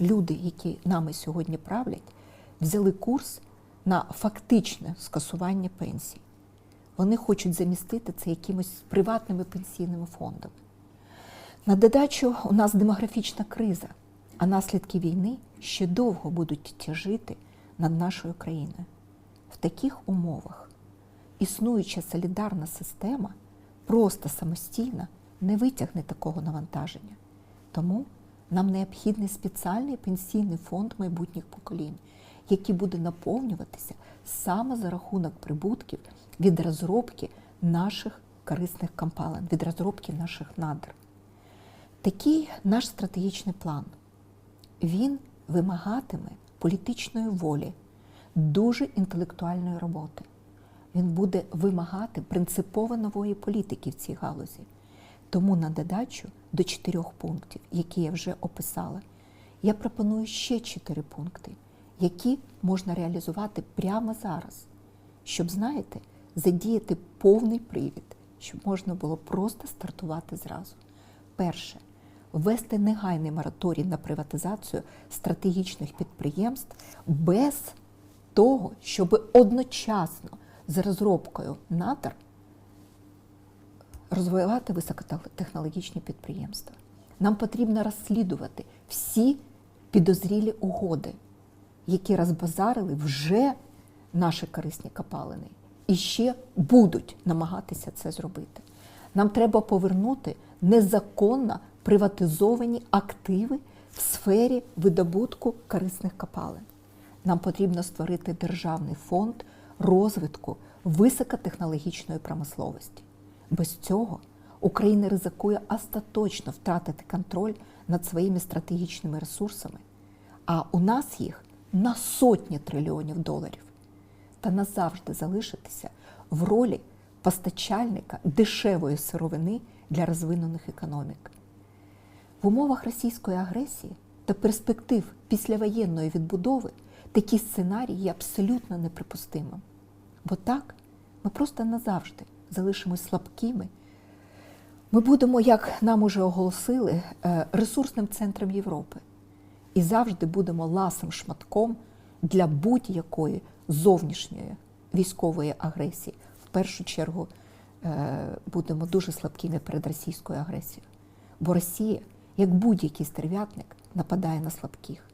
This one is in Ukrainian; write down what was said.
люди, які нами сьогодні правлять, взяли курс на фактичне скасування пенсій. Вони хочуть замістити це якимось приватними пенсійними фондами. На додачу у нас демографічна криза, а наслідки війни ще довго будуть тяжити над нашою країною. В таких умовах існуюча солідарна система просто самостійно не витягне такого навантаження. Тому нам необхідний спеціальний пенсійний фонд майбутніх поколінь, який буде наповнюватися саме за рахунок прибутків від розробки наших корисних компалин, від розробки наших надр. Такий наш стратегічний план. Він вимагатиме політичної волі, дуже інтелектуальної роботи. Він буде вимагати принципово нової політики в цій галузі. Тому на додачу до чотирьох пунктів, які я вже описала, я пропоную ще чотири пункти, які можна реалізувати прямо зараз, щоб, знаєте, задіяти повний привід, щоб можна було просто стартувати зразу. Перше ввести негайний мораторій на приватизацію стратегічних підприємств без того, щоб одночасно з розробкою надр розвивати високотехнологічні підприємства. Нам потрібно розслідувати всі підозрілі угоди, які розбазарили вже наші корисні копалини, і ще будуть намагатися це зробити. Нам треба повернути незаконно приватизовані активи в сфері видобутку корисних копалин. Нам потрібно створити державний фонд розвитку високотехнологічної промисловості. Без цього Україна ризикує остаточно втратити контроль над своїми стратегічними ресурсами, а у нас їх на сотні трильйонів доларів, та назавжди залишитися в ролі постачальника дешевої сировини для розвинених економік. В умовах російської агресії та перспектив післявоєнної відбудови такі сценарії є абсолютно неприпустимим. Бо так ми просто назавжди залишимось слабкими. Ми будемо, як нам уже оголосили, е, ресурсним центром Європи і завжди будемо ласим шматком для будь-якої зовнішньої військової агресії. В першу чергу е, будемо дуже слабкими перед російською агресією. Бо Росія, як будь-який стерв'ятник, нападає на слабких.